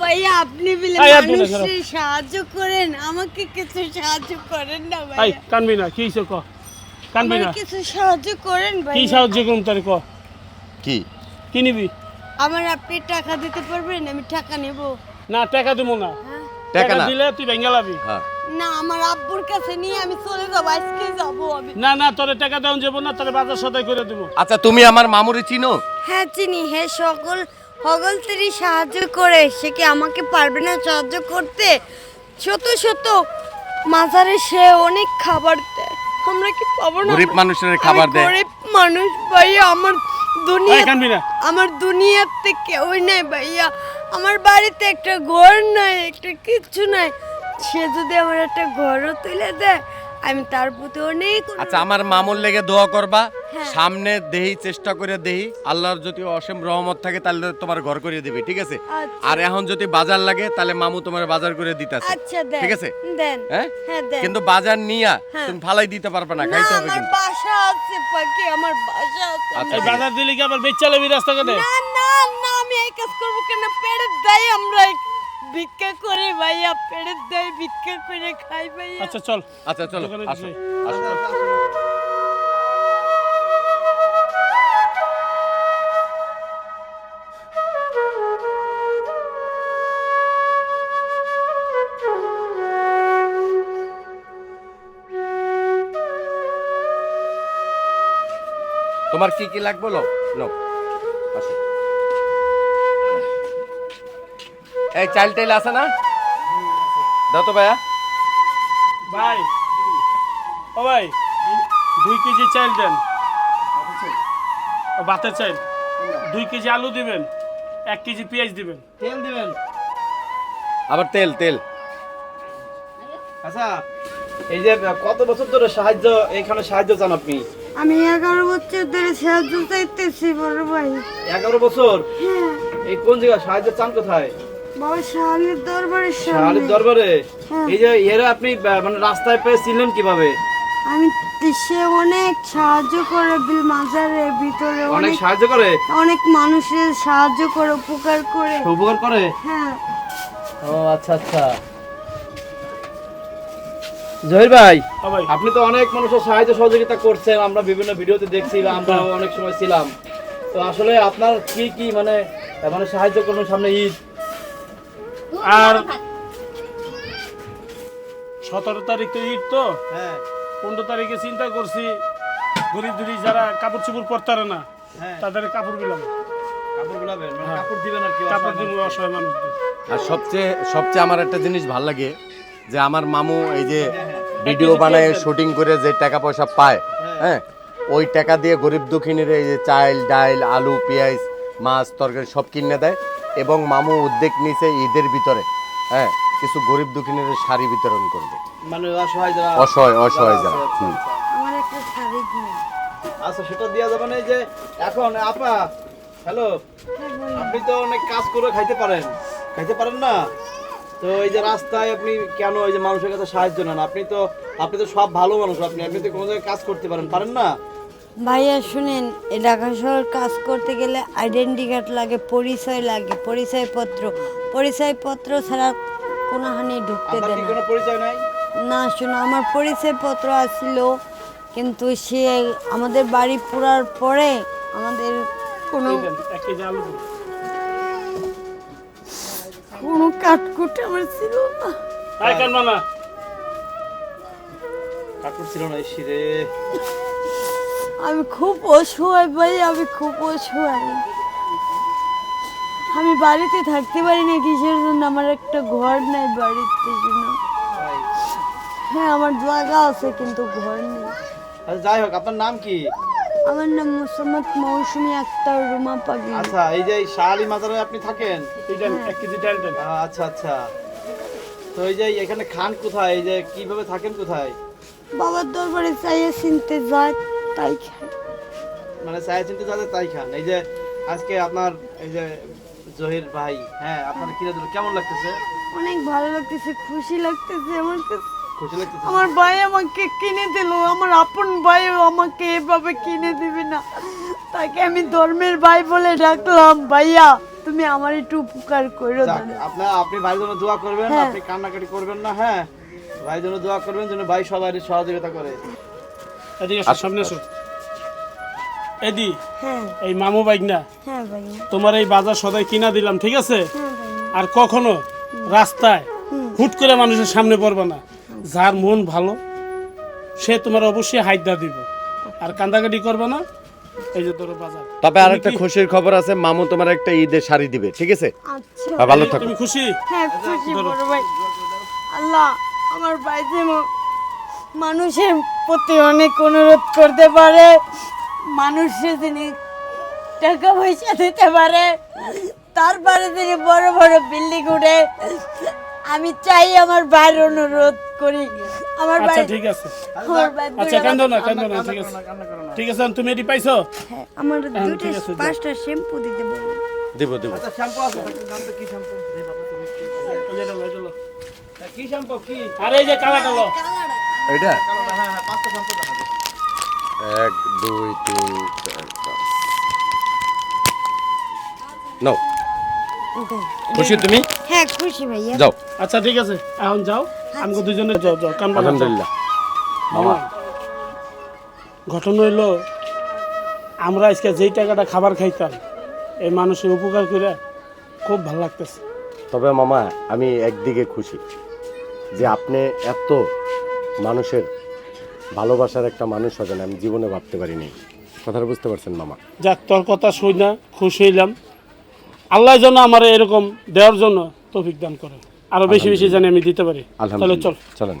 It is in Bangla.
ভাইয়া আপনি বলে মানুষের সাহায্য করেন। আমাকে কিছু সাহায্য করেন না ভাইয়া। কানবি না কি ক? কানবি না। কিছু সাহায্য করেন কি সাহায্য করুন তারে ক? কি? কি নিবি? আমার আপনি টাকা দিতে পারবেন? আমি টাকা নেব। না টাকা দেবো না। হ্যাঁ? টাকা দিলে তুই ভেঙে লাবি। হ্যাঁ। না আমার আব্বুর কাছে নিয়ে আমি চলে যাব আজকে যাব আমি। না না তোরে টাকা দেওয়া যাব না তোরে বাজার সদাই করে দেবো। আচ্ছা তুমি আমার মামুরে চিনো? হ্যাঁ চিনি। হে সকল তিনি সাহায্য করে সে কি আমাকে পারবে না সাহায্য করতে? ছোট ছোট মাজারে সে অনেক খাবার দেয়। আমরা কি পাবো না? গরিব মানুষের খাবার দেয়। গরিব মানুষ ভাইয়া আমার এই দুনিয়া কানবি না। আমার দুনিয়াতে কেউই নাই ভাইয়া। আমার বাড়িতে একটা ঘর নাই একটা কিচ্ছু নাই। সে যদি আমার একটা ঘরও তুলে দেয় আমি তার প্রতি অনেক আচ্ছা আমার মামুর লেগে দোয়া করবা। সামনে দেহি চেষ্টা করে দেহি। আল্লাহর যদি অসীম রহমত থাকে তাহলে তোমার ঘর করে দিবি ঠিক আছে? আচ্ছা। আর এখন যদি বাজার লাগে তাহলে মামু তোমার বাজার করে দিতেছে। আচ্ছা দেন ঠিক আছে? দেন। হ্যাঁ? হ্যাঁ কিন্তু বাজার নিয়া হ্যাঁ। তুমি ফালাই দিতে পারবে না খাইতে হবে আমার কিন্তু। বাসা আছে পাখি আমার বাসা আছে। আচ্ছা, আছে। বাজার দিলে কি আবার বেচা লাবি রাস্তাঘাটে না না না আমি এই কাজ করব কেন? পেড়ে দেয় আমরা ভিক্ষা করে ভাইয়া পেড়ে দেয় ভিক্ষা করে খাই ভাইয়া। আচ্ছা চল। আচ্ছা চল আসো আসো। তোমার কি কি লাগবে লো নো এই চাইল টাইল আছে না? দাও তো ভাইয়া। ভাই ও ভাই দুই কেজি চাইল দেন। ও ভাতের চাল। দুই কেজি আলু দিবেন এক কেজি পেঁয়াজ দিবেন। তেল দিবেন। আবার তেল তেল। আচ্ছা এই যে কত বছর ধরে সাহায্য এখানে সাহায্য চান আপনি? আমি এগারো বছর ধরে সাহায্য চাইতেছি বড় ভাই। এগারো বছর? হ্যাঁ। এই কোন জায়গায়? সাহায্য চান কোথায়? বাবা শাহালির দরবারের শাহালির দরবারে? হ্যাঁ। এই যে এরা আপনি মানে রাস্তায় পেয়ে চিনলেন কীভাবে? আমি সে অনেক সাহায্য করে বিল মাজারের ভিতরে অনেক অনেক সাহায্য করে? অনেক মানুষের সাহায্য করে উপকার করে। উপকার করে? হ্যাঁ। ও আচ্ছা আচ্ছা। জহির ভাই। আপনি তো অনেক মানুষের সাহায্য সহযোগিতা করছেন আমরা বিভিন্ন ভিডিওতে দেখছিলাম আমরা অনেক সময় ছিলাম। তো আসলে আপনার কি কি মানে মানে সাহায্য করবেন সামনে ঈদ? আর সতেরো তারিখ তো ঈদ তো? হ্যাঁ। পনেরো তারিখে চিন্তা করছি গরিব গরিব যারা কাপড় চোপড় পরতে পারে না হ্যাঁ। তাদের কাপড় দিলাম কাপড় মানে হ্যাঁ। কাপড় দিবেন আর কি কাপড় অসহায় অসহায় মানুষদের। আর সবচেয়ে সবচেয়ে আমার একটা জিনিস ভালো লাগে যে আমার মামু এই যে ভিডিও বানায় শুটিং করে যে টাকা পয়সা পায় হ্যাঁ। ওই টাকা দিয়ে গরিব দুঃখিনীর এই যে চাল ডাল আলু পেঁয়াজ মাছ তরকারি সব কিনে দেয় এবং মামু উদ্যোগ নিছে ঈদের ভিতরে হ্যাঁ কিছু গরিব দুঃখিনীর শাড়ি বিতরণ করবে। মানে অসহায় যারা অসহায় অসহায় আচ্ছা, যারা। আচ্ছা, আচ্ছা। আমার একটা শাড়ি দিন আচ্ছা সেটা দেওয়া যাবে না এই যে এখন আপা হ্যালো আপনি তো অনেক কাজ করে খাইতে পারেন। খাইতে পারেন না? তো এই যে রাস্তায় আপনি কেন এই যে মানুষের কাছে সাহায্য নেন? আপনি তো আপনি তো সব ভালো মানুষ আপনি আপনি তো কোনো জায়গায় কাজ করতে পারেন পারেন না? ভাইয়া শুনেন এই ঢাকা শহর কাজ করতে গেলে আইডেন্টি কার্ড লাগে পরিচয় লাগে পরিচয়পত্র। পরিচয়পত্র ছাড়া কোনো হানি ঢুকতে আপনার দেয় না। কোনো পরিচয় নাই? না শোনো আমার পরিচয়পত্র আসছিল কিন্তু সে আমাদের বাড়ি পুরার পরে আমাদের কোনো কোনো কাঠকুট আমার ছিল না। আয় কানবা না কাপড় ছিল না শিরে আমি খুব অসহায় ভাই আমি খুব অসহায়। আমি বাড়িতে থাকতে পারি না কিসের জন্য আমার একটা ঘর নাই বাড়িতে জন্য হ্যাঁ আমার জায়গা আছে কিন্তু ঘর নেই। আচ্ছা যাই হোক আপনার নাম কি? আমার নাম মোসাম্মদ মৌসুমী আক্তার রুমা পাগলি। আচ্ছা এই যে শাহালি মাজারে আপনি থাকেন? এই দেন, এক কেজি ডাল আচ্ছা আচ্ছা। তো এই যে এখানে খান কোথায়? এই যে কীভাবে থাকেন কোথায়? বাবার দরবারে চাইয়ে চিনতে যায় তাই খাই মানে চায় চিনতে যাতে তাই খান। এই যে আজকে আপনার এই যে জহির ভাই হ্যাঁ আপনার দিল। কেমন লাগতেছে? অনেক ভালো লাগতেছে খুশি লাগতেছে আমার কাছে। আমার ভাই আমাকে কিনে দিল আমার আপন ভাই আমাকে এভাবে কিনে দিবে না। তাকে আমি ধর্মের ভাই বলে ডাকলাম ভাইয়া তুমি আমার একটু উপকার করো আপনার আপনি ভাইয়ের জন্য দোয়া করবেন হ্যাঁ। আপনি কান্নাকাটি করবেন না হ্যাঁ? ভাইয়ের জন্য দোয়া করবেন যেন ভাই সবাই সহযোগিতা করে। এদিকে আসো, সামনে এসো এদি হ্যাঁ। এই মামু বাইক না হ্যাঁ তোমার এই বাজার সদাই কিনা দিলাম ঠিক আছে? আর কখনো রাস্তায় হুট করে মানুষের সামনে পড়বে না। যার মন ভালো সে তোমার অবশ্যই হাইদা দিব। আর কান্দাকাটি করবে না। এই যে তোর বাজার। তবে আর একটা খুশির খবর আছে মামু তোমার একটা ঈদের শাড়ি দিবে ঠিক আছে? আচ্ছা। হ্যাঁ, ভালো থাকো। তুমি খুশি? হ্যাঁ খুশি বড় ভাই। আল্লাহ আমার ভাই যেমন মানুষের প্রতি অনেক অনুরোধ করতে পারে মানুষের যিনি টাকা পয়সা দিতে পারে তারপরে তিনি বড় বড় বিল্ডিং উঠে আমি চাই আমার ভাইয়ের অনুরোধ করি। আমার ভাই আচ্ছা ঠিক আছে। আমার আচ্ছা কান্দো না কান্দো না ঠিক আছে। ঠিক আছে তুমি এটি পাইছো? হ্যাঁ, আমার হ্যাঁ, দুটো ঠিক আছে, যাও। পাঁচটা শ্যাম্পু দিতে বলুন দিব দিব। আচ্ছা শ্যাম্পু আছে নাম তো কি শ্যাম্পু? এই যে নাও। কি শ্যাম্পু কি? আর এই যে কালা কালো। এটা হ্যাঁ হ্যাঁ পাঁচটা শ্যাম্পু দেখাবে এক দুই তিন চার পাঁচ। নাও খুশি তুমি? হ্যাঁ খুশি ভাইয়া। যাও। আচ্ছা ঠিক আছে এখন যাও আমাকে দুজনে যাও যাও কান্দো না, যাও। আলহামদুলিল্লাহ। মামা ঘটনা হইল আমরা আজকে যেই টাকাটা খাবার খাইতাম এই মানুষের উপকার করে খুব ভালো লাগতেছে। তবে মামা আমি একদিকে খুশি যে আপনি এত মানুষের ভালোবাসার একটা মানুষ হবেন আমি জীবনে ভাবতে পারিনি। কথাটা বুঝতে পারছেন মামা? যাক তোর কথা শুই না খুশি হইলাম। আল্লাহ যেন আমার এরকম দেওয়ার জন্য তৌফিক দান করে। আরও বেশি বেশি জানি আমি দিতে পারি। তাহলে চল। চলেন।